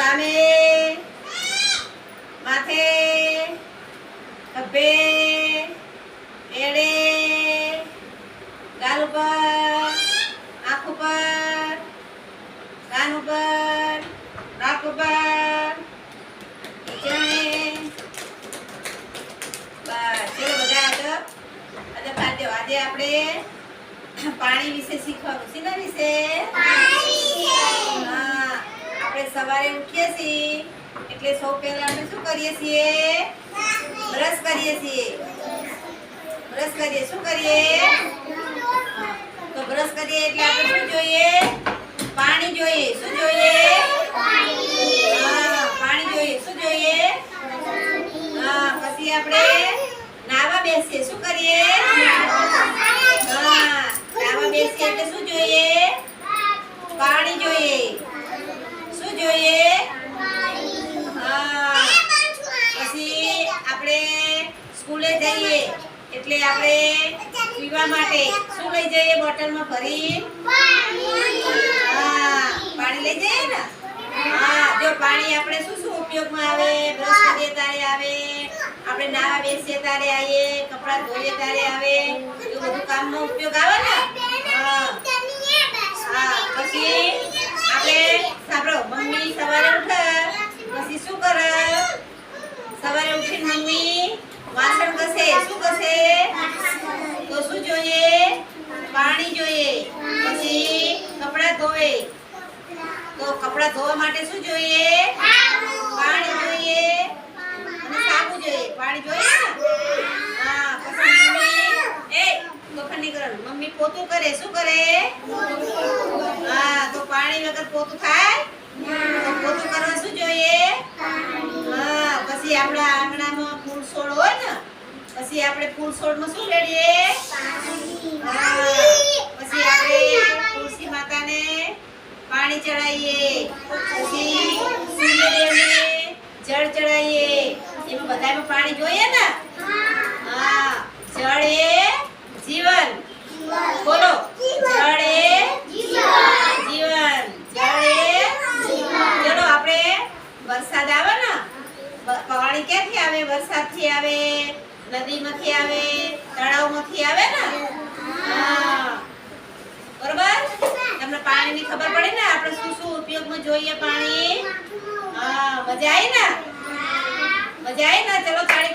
સામે. માથે. ખભે. એડે. ગાલ ઉપર. આંખ ઉપર. કાન ઉપર. નાક ઉપર. બધા આગળ. અને પાડ્યો આજે આપણે પાણી વિશે શીખવાનું. શેના વિશે? સવારે ઉઠીએ છીએ. એટલે સૌ પહેલા આપણે શું કરીએ છીએ? બ્રશ કરીએ છીએ. બ્રશ કરીએ. શું કરીએ? તો બ્રશ કરીએ એટલે આપણે શું જોઈએ? પાણી જોઈએ. શું જોઈએ? પાણી જોઈએ. શું જોઈએ? હા, પછી આપણે નાવા બેસીએ. શું કરીએ? હા, નાવા બેસીએ. એટલે શું જોઈએ? પાણી જોઈએ. જોઈએ? હા. પછી આપણે સ્કૂલે જઈએ. એટલે આપણે પીવા માટે શું લઈ જઈએ? બોટલમાં ભરી. હા, પાણી લઈ જઈએ ને? હા, જો પાણી આપણે શું શું ઉપયોગમાં આવે? બ્રશ કરીએ ત્યારે આવે. આપણે નાવા બેસીએ તારે આવીએ, કપડાં ધોઈએ ત્યારે આવે. એવું બધું કામનો ઉપયોગ આવે ને હા હા પછી આપણે સાંભળો મમ્મી સવારે ઉઠે, પછી શું કરે? સવારે ઉઠીને મમ્મી વાસણ ઘસે, શું ઘસે? તો શું જોઈએ, પાણી જોઈએ, પછી કપડાં ધોવે. તો કપડાં ધોવા માટે શું જોઈએ પાણી જોઈએ અને સાબુ જોઈએ પાણી જોઈએ ને હા પછી મમ્મી એ તોફાન નહીં કરવાનું મમ્મી પોતું કરે, શું કરે? હા, તો પાણી વગર પોતું થાય? તો પોતું કરવા શું જોઈએ? હા, પછી આપણા આંગણામાં ફૂલ છોડ હોય ને, પછી આપણે ફૂલ છોડમાં શું રેડીએ? પછી આપણે તુલસી માતાને પાણી ચડાવીએ પછી સૂર્યદેવને જળ ચડાવીએ એમાં બધામાં પાણી જોઈએ ને હા જળ એ જીવન બોલો જળ એ જીવન જળ એ ચલો આપણે વરસાદ આવે ને બ- પાણી ક્યાંથી આવે? વરસાદથી આવે? નદીમાંથી આવે? તળાવમાંથી આવે ને? બરોબર? તમને પાણીની ખબર પડે ને? આપણે શું શું ઉપયોગમાં જોઈએ પાણી? હા, મજા આવી ને? મજા આવી ને? ચલો તાળી